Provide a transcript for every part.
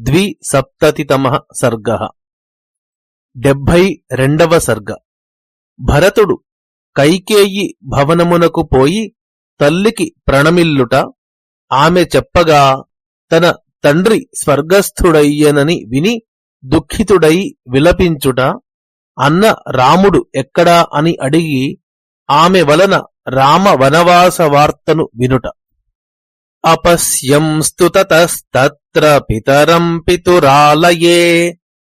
ద్విసప్తతితమ సర్గ. డెబ్భై రెండవ సర్గ. భరతుడు కైకేయి భవనమునకు పోయి తల్లికి ప్రణమిల్లుట ఆమె చెప్పగా తన తండ్రి స్వర్గస్థుడయ్యనని విని దుఃఖితుడై విలపించుట అన్న రాముడు ఎక్కడా అని అడిగి ఆమె వలన రామ వనవాస వార్తను వినుట. అపశ్యంస్తు తతస్తత్ర పితరం పితురాలయే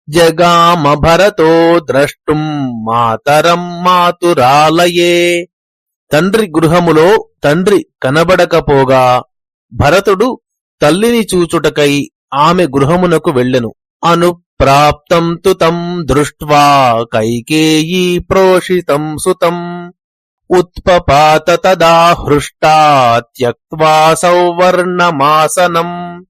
జగామ భరతో ద్రష్టుం మాతరం మాతురాలయే తండ్రి గృహములో తండ్రి కనబడకపోగా భరతుడు తల్లిని చూచుటకై ఆమె గృహమునకు వెళ్ళెను. అనుప్రాప్తం తు తం దృష్ట్వా కైకేయీ ప్రోషితం సుతం। ఉత్పపాత తదా హృష్టా త్యక్వా సౌవర్ణమాసనం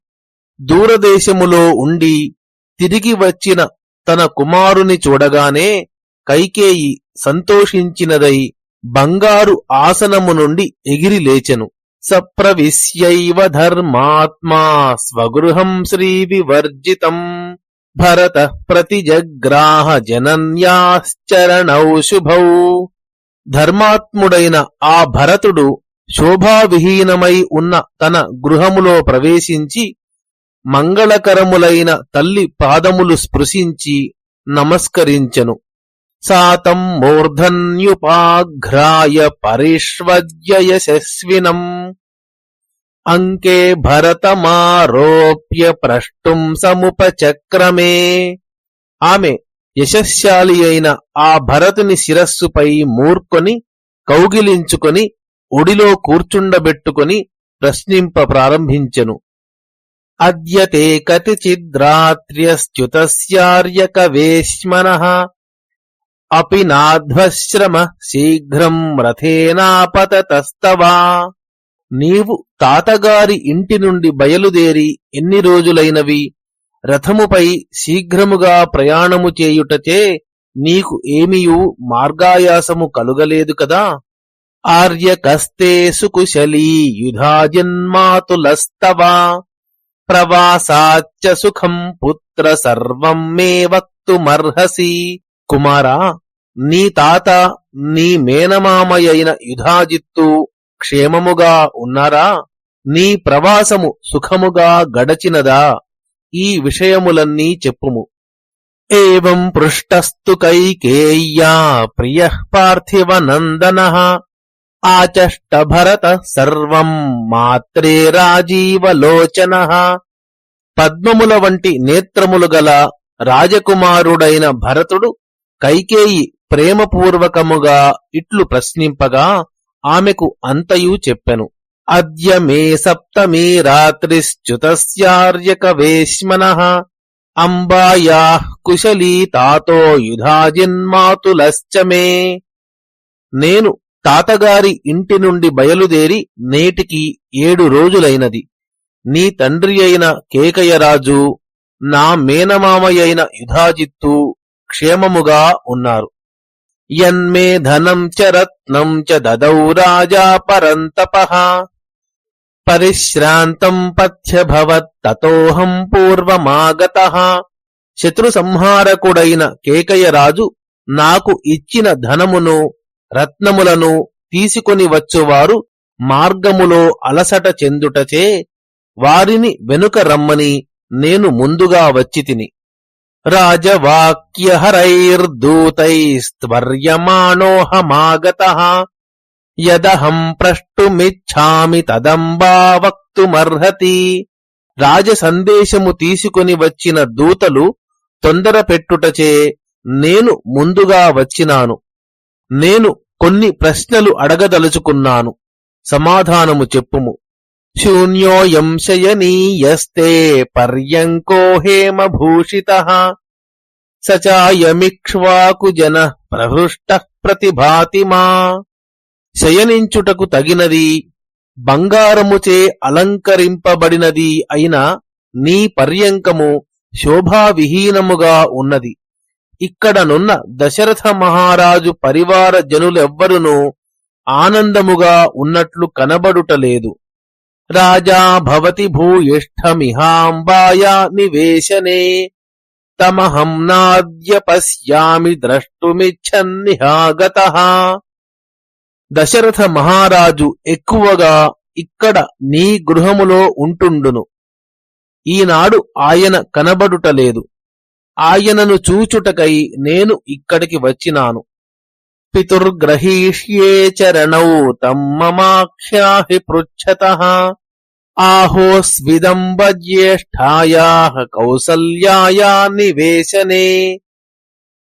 దూరదేశములో ఉండి తిరిగి వచ్చిన తన కుమారుని చూడగానే కైకేయి సంతోషించినదై బంగారు ఆసనము నుండి ఎగిరి లేచెను. సప్రవిశ్యైవ ధర్మాత్మా స్వగృహం శ్రీవివర్జితం. భరత ప్రతిజగ్రాహ జనన్యాశ్చరణౌ శుభౌ. ధర్మాత్ముడైన ఆ భరతుడు శోభావిహీనమై ఉన్న తన గృహములో ప్రవేశించి మంగళకరములైన తల్లి పాదములు స్పృశించి నమస్కరించెను. సాతం మూర్ధన్యుపాఘ్రాయ పరిష్వ్యయశస్వినం అంకే భరతమారోప్య ప్రష్టుం సముపచక్రమే. ఆమె యశస్శాలి అయిన ఆ భరతుని శిరస్సుపై మూర్కొని కౌగిలించుకొని ఒడిలో కూర్చుండబెట్టుకొని ప్రశ్నింప ప్రారంభించెను. అద్యతే కతిచిద్రాత్ర్యస్యుత్యార్యకవేశ్మన అపి నాధ్వశ్రమ శీఘ్రం రథేనాపతస్తవా నీవు తాతగారి ఇంటి నుండి బయలుదేరి ఎన్ని రోజులైనవి? రథముపై శీఘ్రముగా ప్రయాణము చేయుటచే నీకు ఏమియు మార్గాయాసము కలుగలేదు కదా? ఆర్యకస్తే సుకుశలీ యుధాజన్మాతులస్తవా. ప్రవాసాచ్చ సుఖం పుత్ర సర్వం మే వక్తుమర్హసి కుమారా నీ తాత నీ మేనమామయైన యుధాజిత్తు క్షేమముగా ఉన్నారా? నీ ప్రవాసము సుఖముగా గడచినదా? ఈ విషయములన్నీ చెప్పుము. ఏం పృష్టస్తు కైకేయ్యా ప్రియ పార్థివ నందన. ఆచష్ట భరత సర్వం మాత్రే రాజీవలోచన పద్మముల వంటి నేత్రములు గల రాజకుమారుడైన భరతుడు కైకేయి ప్రేమపూర్వకముగా ఇట్లు ప్రశ్నింపగా ఆమెకు అంతయు చెప్పెను. అద్య మే సప్తమీ రాత్రిశ్చ్యుతస్యార్యక వేశ్మన అంబాయా కుశలీ తాతో యుధాజిన్మాతులశ్చ మే నేను తాతగారి ఇంటి నుండి బయలుదేరి నేటికి ఏడు రోజులైనది. నీ తండ్రి అయిన కేకయరాజు నా మేనమామయైన యుధాజిత్తు క్షేమముగా ఉన్నారు. యన్మే ధనం చ రత్నం చ దదౌ రాజా పరంతపహ పరిశ్రాంతం పథ్యభవత్తతోహం పూర్వమాగత. శత్రు సంహారకుడైన కేకయరాజు నాకు ఇచ్చిన ధనమును రత్నములను తీసుకొని వచ్చువారు మార్గములో అలసట చెందుటచే వారిని వెనుక రమ్మని నేను ముందుగా వచ్చితిని రాజవాక్యహరైర్దూతైస్త్వర్యమాణోహమాగత యదహం ప్రష్టుమిచ్చామి తదంబా వక్తుమర్హతి రాజసందేశము తీసుకుని వచ్చిన దూతలు తొందర పెట్టుటచే నేను ముందుగా వచ్చినాను. నేను కొన్ని ప్రశ్నలు అడగదలుచుకున్నాను. సమాధానము చెప్పుము. శూన్యోయం శయనీయస్తే పర్యంకో హేమభూషిత. సచాయమిక్ష్వాకు జన ప్రహృష్ట ప్రతిభాతి మా. శయనించుటకు తగినది బంగారముచే అలంకరింపబడినది అయిన నీ పర్యంకము శోభావిహీనముగా ఉన్నది. ఇక్కడనున్న దశరథ మహారాజు పరివార జనులెవ్వరునూ ఆనందముగా ఉన్నట్లు కనబడుటలేదు రాజా భవతి భూయిష్టమిహాంబాయా నివేశనే తమహం నాద్య పశ్యామి ద్రష్టుమిచ్చన్నిహాగత. దశరథ మహారాజు ఎక్కువగా ఇక్కడ నీ గృహములో ఉంటుండును. ఈనాడు ఆయన కనబడుటలేదు ఆయనను చూచుటకై నేను ఇక్కడికి వచ్చినాను. పితుర్గ్రహీష్యే చరణౌ తమ్మమాఖ్యాహి పృచ్చత ఆహోస్విదంబజ్యేష్ఠాయా కౌసల్యాయా నివేశనే.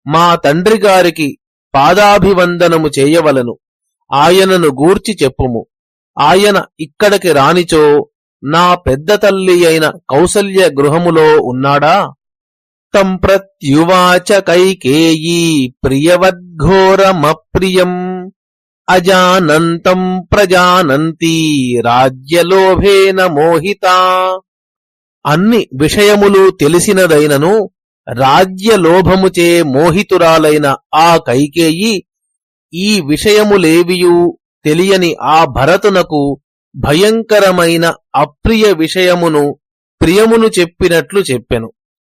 మా తండ్రి గారికి పాదాభివందనము చేయవలను. ఆయనను గూర్చి చెప్పుము. ఆయన ఇక్కడికి రానిచో నా పెద్ద తల్లి అయిన కౌసల్య గృహములో ఉన్నాడా? తం ప్రత్యువాచ కైకేయీ ప్రియవద్ఘోరమప్రియం. అజానంతం ప్రజానంతీ రాజ్యలోభేన మోహిత. అన్ని విషయములు తెలిసినదైనను రాజ్యలోభముచే మోహితురాలైన ఆ కైకేయి ఈ విషయములేవియూ తెలియని ఆ భరతునకు భయంకరమైన అప్రియ విషయమును ప్రియమును చెప్పినట్లు చెప్పెను.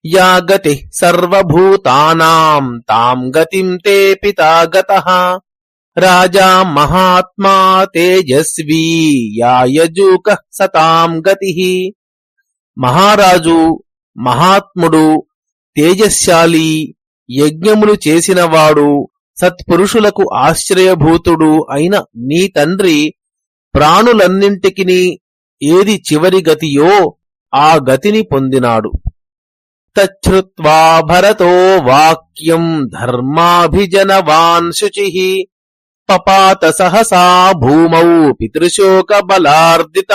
యా గతి సర్వభూతానాం తాం గతిం తే పితాగత రాజా మహాత్మా తేజస్వీ యాయజూక సతాం గతి. మహారాజు మహాత్ముడు తేజశాలి యజ్ఞములు చేసినవాడు సత్పురుషులకు ఆశ్రయభూతుడు అయిన నీ తండ్రి ప్రాణులన్నింటికి ఏది చివరి గతియో ఆ గతిని పొందినాడు. తచ్చుత్వా భరతో వాక్యం ధర్మాభిజనవాన్ శుచి పపాత సహసా భూమౌ పితృశోక బలార్దిత.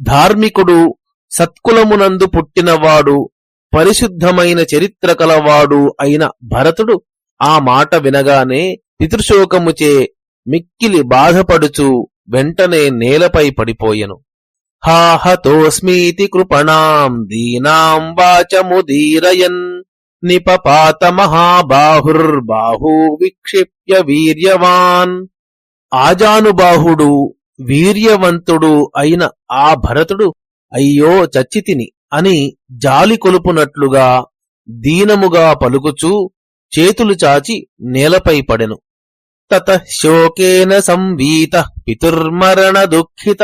ధార్మికుడు సత్కులమునందు పుట్టినవాడు పరిశుద్ధమైన చరిత్ర కలవాడు అయిన భరతుడు ఆ మాట వినగానే పితృశోకముచే మిక్కిలి బాధపడుచు వెంటనే నేలపై పడిపోయెను. హాహతోస్మీతి కృపణాం దీనాం వాచముదీరయన్ నిపపాత మహాబాహుర్బాహూ విక్షిప్య వీర్యవాన్. ఆజానుబాహుడు వీర్యవంతుడు అయిన ఆ భరతుడు అయ్యో చచ్చితిని అని జాలి కొలుపునట్లుగా దీనముగా పలుకుచూ చేతులు చాచి నేలపై పడెను. తత శోకేన సంవీత పితుర్మరణ దుఃఖిత.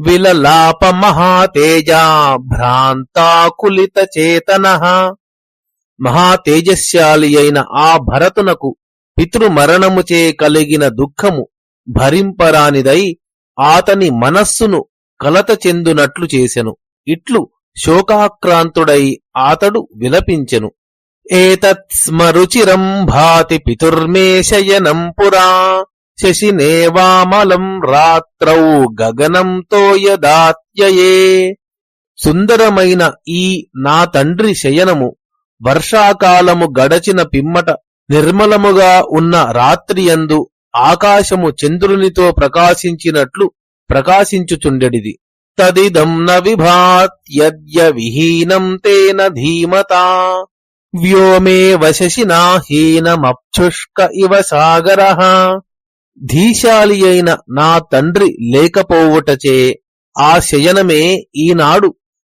విలలాప మహాతేజా భ్రాంతాకులిత చేతన. మహాతేజశాలి అయిన ఆ భరతునకు పితృమరణముచే కలిగిన దుఃఖము భరింపరానిదై ఆతని మనస్సును కలత చెందునట్లు చేసెను. ఇట్లు శోకాక్రాంతుడై ఆతడు విలపించెను. ఏతత్స్మరుచిరం భాతి పితుర్మే శయనం పురా శశినేవామలం రాత్రౌ గగనంతో యదాత్యయే సుందరమైన ఈ నా తండ్రి శయనము వర్షాకాలము గడచిన పిమ్మట నిర్మలముగా ఉన్న రాత్రియందు ఆకాశము చంద్రునితో ప్రకాశించినట్లు ప్రకాశించుచుండెడిది। తదిదం న విభాత్యద్య విహీనం తేన ధీమతా। వ్యోమే వశశినాహీనమక్షుష్క ఇవ సాగర ధీశాలి అయిన నా తండ్రి లేకపోవుటచే ఆ శయనమే ఈనాడు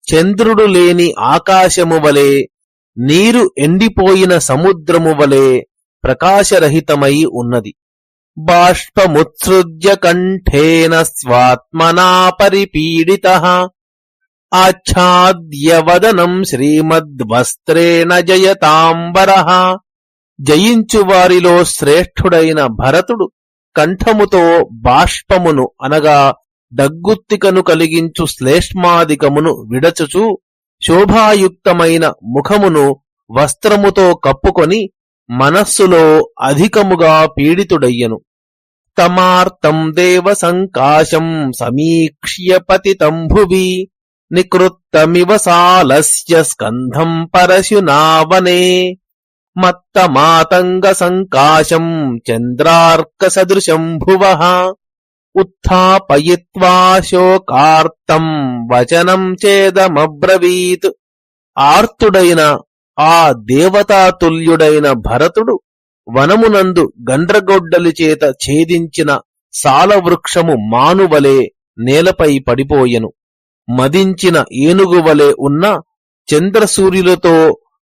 చంద్రుడు లేని ఆకాశము వలె నీరు ఎండిపోయిన సముద్రము వలె ప్రకాశరహితమై ఉన్నది. బాష్పముత్సృజ్య కంఠేన స్వాత్మనా పరిపీడిత। ఆచ్ఛాద్యవదనం శ్రీమద్వస్త్రేణ జయతాంబర. జయించు వారిలో శ్రేష్ఠుడైన భరతుడు కంఠముతో బాష్పమును అనగా డగ్గుత్తికను కలిగించు శ్లేష్మాదికమును విడచుచు శోభాయుక్తమైన ముఖమును వస్త్రముతో కప్పుకొని మనస్సులో అధికముగా పీడితుడయ్యను. తమార్తం దేవ సంకాశం సమీక్ష్య పతితం భువి నికృత్తమివ సాలస్య స్కంధం పరశునావనే మత్తమాతంగ సంకాశం చంద్రార్క సదృశం భువ శోకార్తం వచనం చేదమబ్రవీత్ ఆర్తుడైన ఆ దేవతాతుల్యుడైన భరతుడు వనమునందు గండ్రగొడ్డలి చేత ఛేదించిన సాలవృక్షము మానువలే నేలపై పడిపోయెను. మదించిన ఏనుగువలే ఉన్న చంద్రసూర్యులతో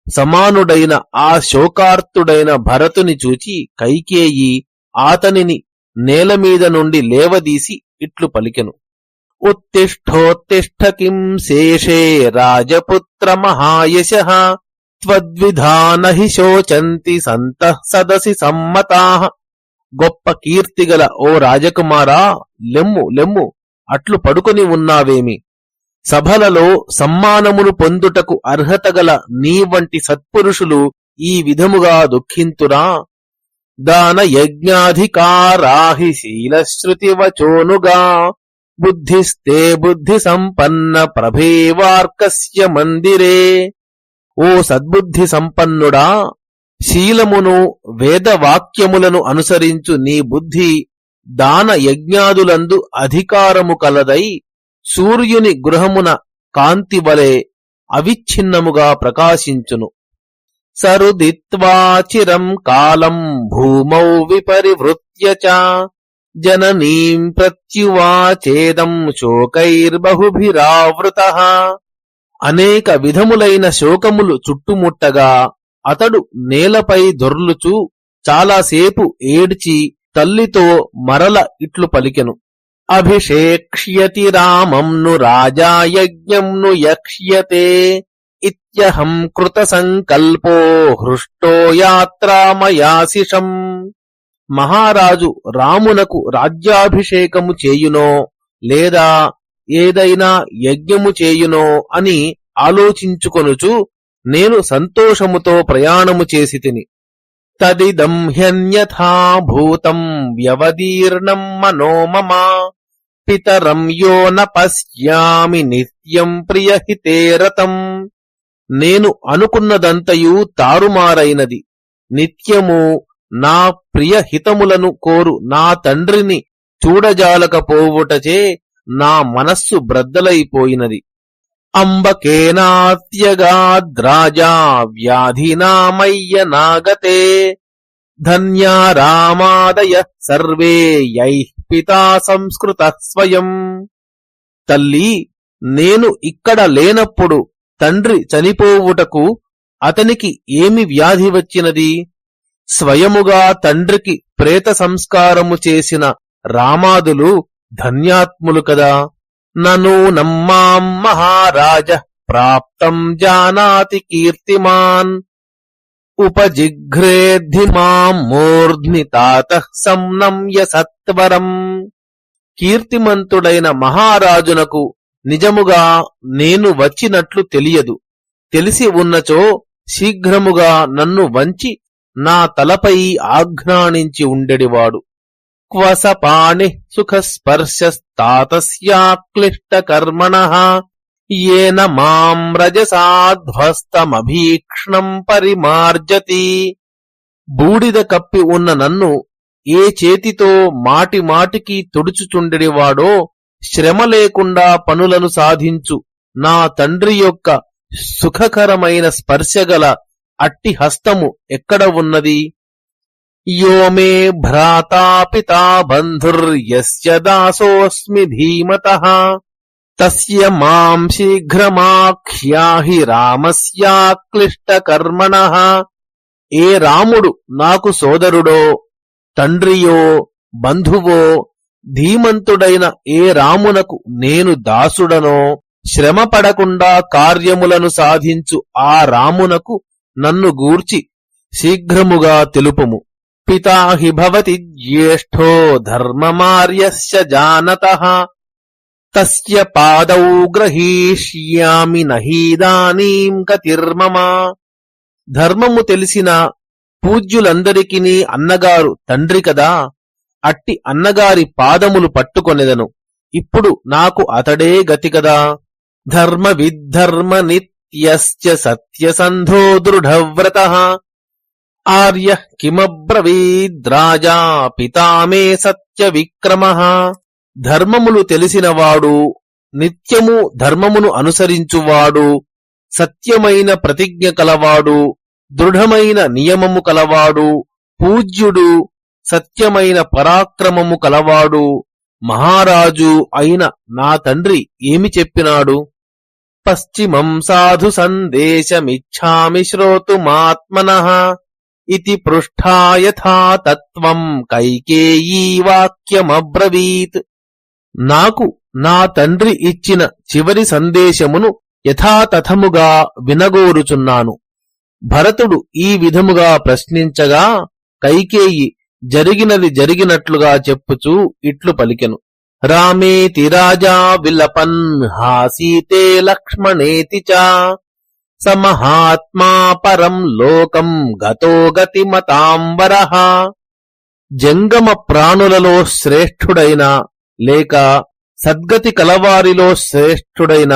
సమానుడైన ఆ శోకార్తుడైన భరతుని చూచి కైకేయి ఆతనిని నేలమీద నుండి లేవదీసి ఇట్లు పలికెను. ఉత్తిష్టోత్తిష్ట కిం శేషే రాజపుత్ర మహాయశ త్వద్విధాన హి శోచంతి సంత సదసి సమ్మతా. గొప్ప కీర్తిగల ఓ రాజకుమారా లెమ్ము లెమ్ము అట్లు పడుకొని ఉన్నావేమి? సభలలో సమ్మానమును పొందుటకు అర్హతగల నీ వంటి సత్పురుషులు ఈ విధముగా దుఃఖింతురా. దాన యజ్ఞాధికారాహి శీలశ్రుతివచోనుగా బుద్ధిస్తే బుద్ధి సంపన్న ప్రభేవార్కస్య మందిరే. ఓ సద్బుద్ధి సంపన్నుడా శీలమును వేదవాక్యములను అనుసరించు నీ బుద్ధి దాన యజ్ఞాదులందు అధికారము కలదై సూర్యుని గృహమున కాంతి వలె అవిచ్ఛిన్నముగా ప్రకాశించును. సరుదిత్వాచిరం కాలం భూమౌ విపరివృత్య జననీం ప్రత్యువాచేదం శోకైర్బహుభిరావృత. అనేక విధములైన శోకములు చుట్టుముట్టగా అతడు నేలపై దొర్లుచూ చాలాసేపు ఏడ్చి తల్లితో మరల ఇట్లు పలికెను. అభిషేక్ష్యతి రామం ను రాజాయజ్ఞం ను యక్ష్యతే ఇత్యహం కృత సంకల్పో హృష్టో యాత్రామయాశిషం మహారాజు రామునకు రాజ్యాభిషేకము చేయునో లేదా ఏదైనా యజ్ఞము చేయునో అని ఆలోచించుకొనుచు నేను సంతోషముతో ప్రయాణము చేసి తిని. తదిదం హ్యన్యథాభూతం వ్యవదీర్ణం మనో మమ పితరం యో న పశ్యామి నిత్యం ప్రియహితే రతం. నేను అనుకున్నదంతయు తారుమారైనది. నిత్యము నా ప్రియహితములను కోరు నా తండ్రిని చూడజాలకపోవుటచే నా మనస్సు బ్రద్దలైపోయినది. అంబకేనాత్యగాద్రాజా వ్యాధినామయ్య నాగతే. ధన్యా రామాదయ సర్వే యైః. పితా సంస్కృత స్వయం. తల్లి నేను ఇక్కడ లేనప్పుడు తండ్రి చనిపోవుటకు అతనికి ఏమి వ్యాధి వచ్చినది? స్వయముగా తండ్రికి ప్రేత సంస్కారము చేసిన రామాదులు ధన్యాత్ములు కదా. నను నమ్మాం మహారాజ ప్రాప్తం జానాతి కీర్తిమాన్. ఉపజిఘ్రేద్ధి మాం మూర్ధ్ని తాత సంనమ్య సత్వరం కీర్తిమంతుడైన మహారాజునకు నిజముగా నేను వచ్చినట్లు తెలియదు. తెలిసి ఉన్నచో శీఘ్రముగా నన్ను వంచి నా తలపై ఆఘ్రాణించి ఉండెడివాడు. క్వసపాణి సుఖస్పర్శస్తాతస్యాక్లిష్టకర్మణ ఏన మాం రజసాధ్వస్తమభీక్ష్ణం పరిమార్జతి బూడిద కప్పి ఉన్న నన్ను ఏ చేతితో మాటి మాటికి తుడుచుచుండెడివాడో శ్రమ లేకుండా పనులను సాధించు. నా తండ్రి యొక్క సుఖకరమైన స్పర్శగల అట్టి హస్తము ఎక్కడ ఉన్నది? యో మే భ్రాతా పితా బంధుర్యస్య దాసోస్మి ధీమత। తస్య మాం శీఘ్రమాఖ్యాహి రామస్యాక్లిష్టకర్మణ ఏ రాముడు నాకు సోదరుడో తండ్రియో బంధువో ధీమంతుడైన ఏ రామునకు నేను దాసుడనో శ్రమ పడకుండా కార్యములను సాధించు ఆ రామునకు నన్ను గూర్చి శీఘ్రముగా తెలుపుము. పితా హి భవతి జ్యేష్ఠో ధర్మమార్యస్య జానత। తస్య పాదౌ గ్రహీష్యామి నహీదానీం గతిర్మమ ధర్మము తెలిసిన పూజ్యులందరికీ అన్నగారు తండ్రి కదా అట్టి అన్నగారి పాదములు పట్టుకొనెదను. ఇప్పుడు నాకు అతడే గతి కదా. ధర్మ విద్ధర్మ నిత్యశ్చ సత్యసంధో దృఢవ్రత। ఆర్య కిమబ్రవీద్రాజా పితామే సత్య విక్రమ ధర్మములు తెలిసినవాడు నిత్యము ధర్మమును అనుసరించువాడు సత్యమైన ప్రతిజ్ఞ కలవాడు దృఢమైన నియమము కలవాడు పూజ్యుడు సత్యమైన పరాక్రమము కలవాడు మహారాజు అయిన నా తండ్రి ఏమి చెప్పినాడు? పశ్చిమం సాధు సందేశమిచ్చామి శ్రోతుమాత్మన ఇది పృష్ఠా తత్వం కైకేయీ వాక్యమబ్రవీత్. నాకు నా తండ్రి ఇచ్చిన చివరి సందేశమును యథాతథముగా వినగోరుచున్నాను. భరతుడు ఈ విధముగా ప్రశ్నించగా కైకేయి జరిగినది జరిగినట్లుగా చెప్పుచూ ఇట్లు పలికెను. రామేతి రాజా విలపన్ హాసీతే లక్ష్మణేతి చ. సమహాత్మా పరం లోకం గతో మతాంబర జంగమ ప్రాణులలో శ్రేష్ఠుడైన లేక సద్గతి కలవారిలో శ్రేష్ఠుడైన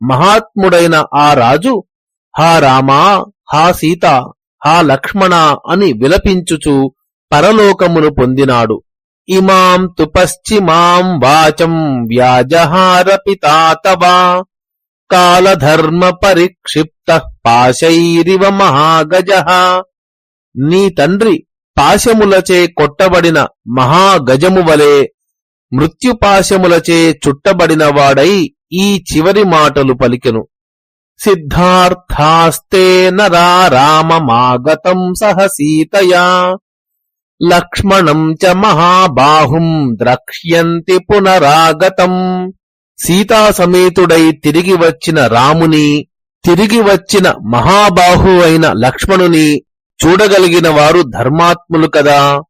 మహాత్ముడైన ఆ రాజు హా రామా హా సీత హా లక్ష్మణ అని విలపించుచు పరలోకమును పొందినాడు. ఇమాం తు పశ్చిమాం వాచం వ్యాజహార పితాతవా కాలధర్మ పరిక్షిప్త పాశైరివ మహాగజ నీ తండ్రి పాశములచే కొట్టబడిన మహాగజము వలె మృత్యుపాశములచే చుట్టబడినవాడై ఈ చివరి మాటలు పలికెను. సిద్ధార్థాస్తే నరా రామమాగతం సహ సీతయా. లక్ష్మణం చ మహాబాహుం ద్రక్ష్యంతి పునరాగతం. సీతా సమేతుడై తిరిగి వచ్చిన రాముని తిరిగి వచ్చిన మహాబాహు అయిన లక్ష్మణుని చూడగలిగిన వారు ధర్మాత్ములు కదా.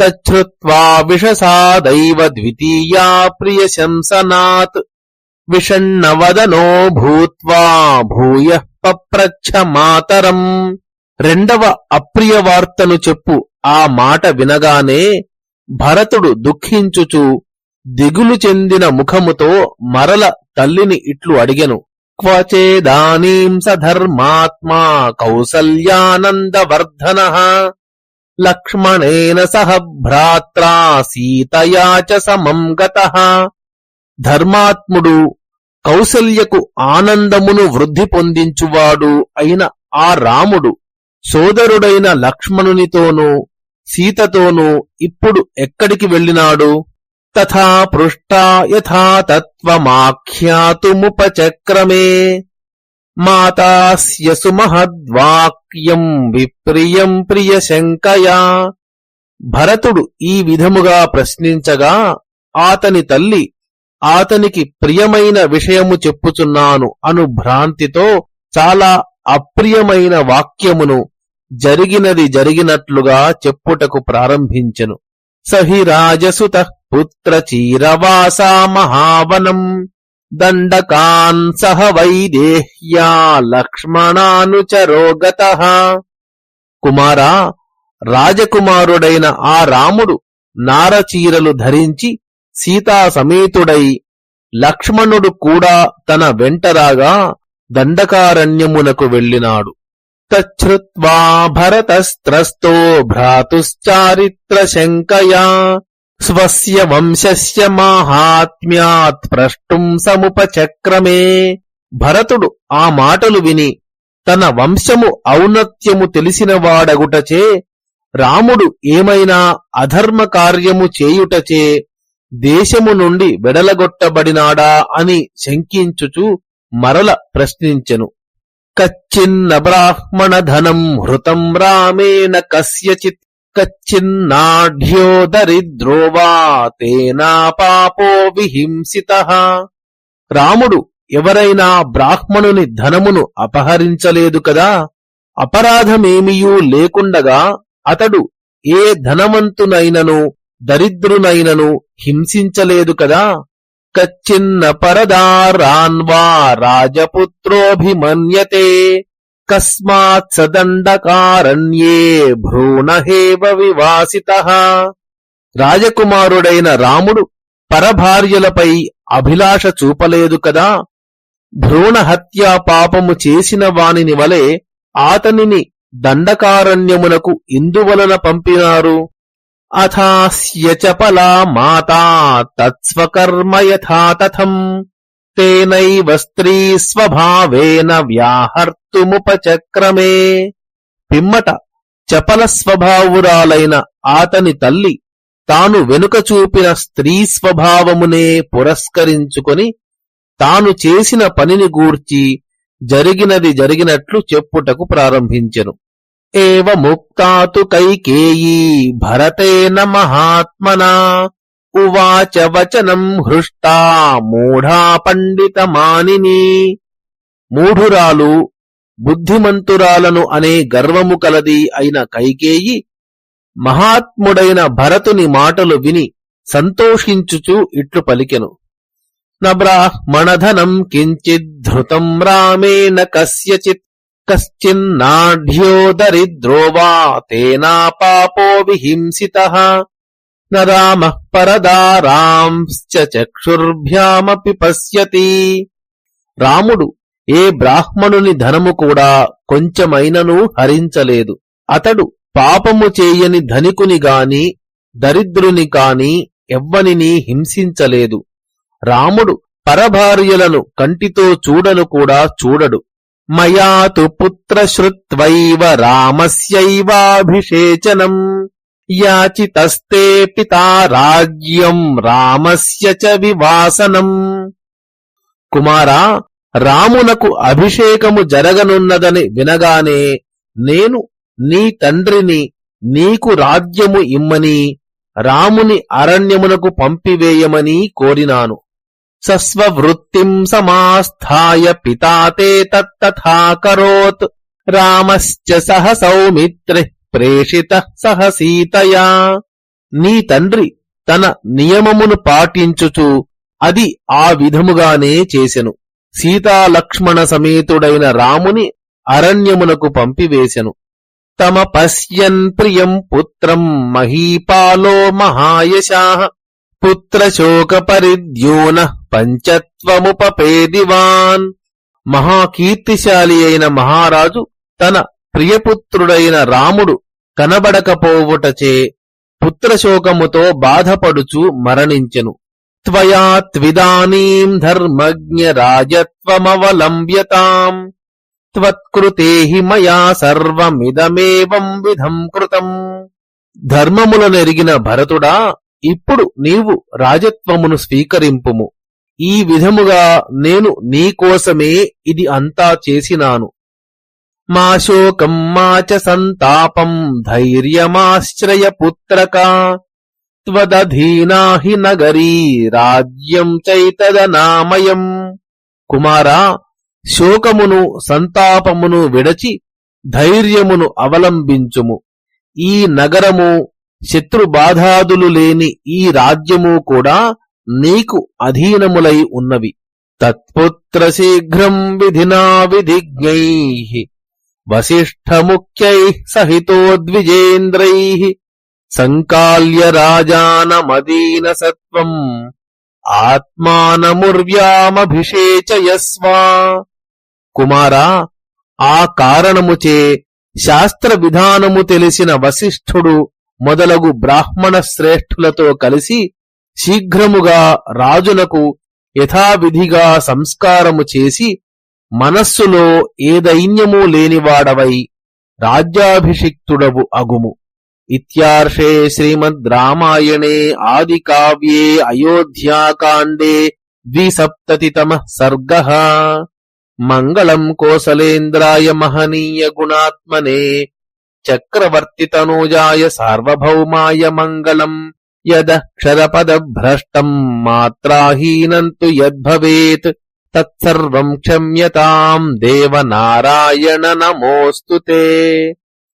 తచ్చుత్వా విషసాదైవ ద్వితీయా ప్రియ శంసనాత్ విషణ్ణవదనో భూత్వా భూయ పప్రచ్ఛ మాతరం రెండవ అప్రియ వార్తను చెప్పు ఆ మాట వినగానే భరతుడు దుఃఖించుచు దిగులు చెందిన ముఖముతో మరల తల్లిని ఇట్లు అడిగెను. క్వచేదానీం సధర్మాత్మా కౌసల్యానందవర్ధన। లక్ష్మణేన సహ భ్రాత్రా సీతయా చ సమం గతః ధర్మాత్ముడు కౌసల్యకు ఆనందమును వృద్ధి పొందించువాడు అయిన ఆ రాముడు సోదరుడైన లక్ష్మణునితోనూ సీతతోనూ ఇప్పుడు ఎక్కడికి వెళ్ళినాడు? తథా పృష్టా యథా తత్వమాఖ్యాతుముపచక్రమే మాతాస్య సుమహద్వాక్యం విప్రియం ప్రియశంకయా. భరతుడు ఈ విధముగా ప్రశ్నించగా ఆతని తల్లి ఆతనికి ప్రియమైన విషయము చెప్పుచున్నాను అను భ్రాంతితో చాలా అప్రియమైన వాక్యమును జరిగినది జరిగినట్లుగా చెప్పుటకు ప్రారంభించెను. సహి రాజసుత పుత్ర చీరవాసా మహావనం. దండకాన్ సహ వైదేహ్యా లక్ష్మణానుచరోగత కుమారా రాజకుమారుడైన ఆ రాముడు నారచీరలు ధరించి సీతా సమేతుడై లక్ష్మణుడు కూడా తన వెంటరాగా దండకారణ్యమునకు వెళ్ళినాడు. తచ్చుత్వా భరతస్త్రస్తో భ్రాతుశ్చారిత్ర శంకయా స్వస్య వంశస్య మాహాత్మ్యాత్ ప్రష్టుం సముపచక్రమే. భరతుడు ఆ మాటలు విని తన వంశము ఔన్నత్యము తెలిసినవాడగుటచే రాముడు ఏమైనా అధర్మ కార్యము చేయుటచే దేశము నుండి వెడలగొట్టబడినాడా అని శంకించుచు మరల ప్రశ్నించెను. కచ్చిన్న బ్రాహ్మణ ధనం హృతం రామేణ కస్యచిత్ కచ్చిన్నాఢ్యో దరిద్రో వా తేనా పాపో విహింసిత. రాముడు ఎవరైనా బ్రాహ్మణుని ధనమును అపహరించలేదు కదా అపరాధమేమియూ లేకుండగా అతడు ఏ ధనవంతునైనను దరిద్రునైనను హింసించలేదు కదా. కచ్చిన్న పరదారాన్వా రాజపుత్రోభిమన్యతే కస్మాత్ సదండకారణ్యే భ్రూణహేవ వివాసిత రాజకుమారుడైన రాముడు పరభార్యలపై అభిలాష చూపలేదు కదా। భ్రూణహత్యా పాపము చేసిన వానిని వలె ఆతనిని దండకారణ్యమునకు ఇందువలన పంపినారు। అథాస్యచపలా మాతా తత్స్వకర్మ యథాతథం తేనైవ స్త్రీ స్వభావేన చక్రమే పిమ్మట చపల స్వభావురాలైన ఆతని తల్లి తాను వెనుక చూపిన స్త్రీ స్వభావమునే పురస్కరించుకొని తాను చేసిన పనిని గూర్చి జరిగినది జరిగినట్లు చెప్పుటకు ప్రారంభించెను. ఏవ ముక్తాతు కైకేయీ భరతేన మహాత్మనా ఉవాచ వచనం హృష్టా మూఢా పండితమానిని. మూఢురాలు బుద్ధిమంతురాలను అనే గర్వము కలది అయిన కైకేయి మహాత్ముడైన భరతుని మాటలు విని సంతోషించుచు ఇట్లు పలికెను. నబ్రాహ్మణధనం కించిద్ధృతం రామేణ కస్యచిత్ కశ్చిన్నాఢ్యో దరిద్రో తేనా పాపో విహింసిత. న రామ పశ్యతి. రాముడు ఏ బ్రాహ్మణుని ధనము కూడా కొంచెమైనను హరించలేదు. అతడు పాపము చేయని ధనికుని గాని దరిద్రుని కాని ఎవ్వనిని హింసించలేదు. రాముడు పరభార్యలను కంటితో చూడను కూడా చూడడు. మయాతు పుత్రశ్రుత్వైవ రామస్యైవాభిషేచనం. యాచితస్తే పితా రాజ్యం రామస్య చ వివాసనం. కుమారా రామునకు అభిషేకము జరగనున్నదని వినగానే నేను నీ తండ్రిని నీకు రాజ్యము ఇమ్మని రాముని అరణ్యమునకు పంపివేయమని కోరినాను. సస్వవృత్తిం సమాస్థాయ పితాతే తత్తథాకరోత్ రామశ్చ సహ సౌమిత్రి ప్రేషిత సహ సీతయా. నీ తండ్రి తన నియమమును పాటించుచు అది ఆ విధముగానే చేసెను. సీతాలక్ష్మణ సమేతుడైన రాముని అరణ్యమునకు పంపివేశను. తమ పశ్యన్ ప్రియం పుత్రం మహీపాలో మహాయశాః పుత్రశోకపరిద్యూన పంచత్వముపపేదివాన్. మహాకీర్తిశాలి అయిన మహారాజు తన ప్రియపుత్రుడైన రాముడు కనబడకపోవుటచే పుత్రశోకముతో బాధపడుచు మరణించెను. త్వయా త్విదానీం ధర్మజ్ఞ రాజత్వమవలంబ్యతాం త్వత్కృతే హి మయా సర్వమిదమేవం విధం కృతం ధర్మములనెరిగిన భరతుడా ఇప్పుడు నీవు రాజత్వమును స్వీకరింపుము. ఈ విధముగా నేను నీకోసమే ఇది అంతా చేసినాను. మా శోకం మా చ సంతాపం ధైర్యమాశ్రయ పుత్రకా త్వదధీనా హి నగరీ రాజ్యం చైతదనామయం. కుమారా శోకమును సంతాపమును విడచి ధైర్యమును అవలంబించుము. ఈ నగరము శత్రుబాధాదులు లేని ఈ రాజ్యము కూడా నీకు అధీనములై ఉన్నవి. తత్పుత్ర శీఘ్రం విధినా విధిజ్ఞై. వసిష్ఠముఖ్యై సహితో ద్విజేంద్రై. సంకాల్య రాజానమదీన సత్వం ఆత్మానముర్వ్యామభిషేచయస్వా. కుమారా ఆ కారణముచే శాస్త్ర విధానము తెలిసిన వశిష్ఠుడు మొదలగు బ్రాహ్మణ శ్రేష్ఠులతో కలిసి శీఘ్రముగా రాజునకు యథావిధిగా సంస్కారము చేసి మనస్సులో ఏ దైన్యము లేనివాడవై రాజ్యాభిషిక్తుడవు అగుము. इत्यार्षे श्रीमद्रामायणे आदिकाव्ये अयोध्याकाण्डे द्विसप्ततितमः सर्गः मङ्गलम् कोसलेन्द्राय महनीयगुणात्मने चक्रवर्तितनूजाय सार्वभौमाय मङ्गलम् यदक्षरपदभ्रष्टम् मात्राहीनम् तु यद्भवेत् तत्सर्वम् क्षम्यताम् देवनारायण नमोऽस्तु ते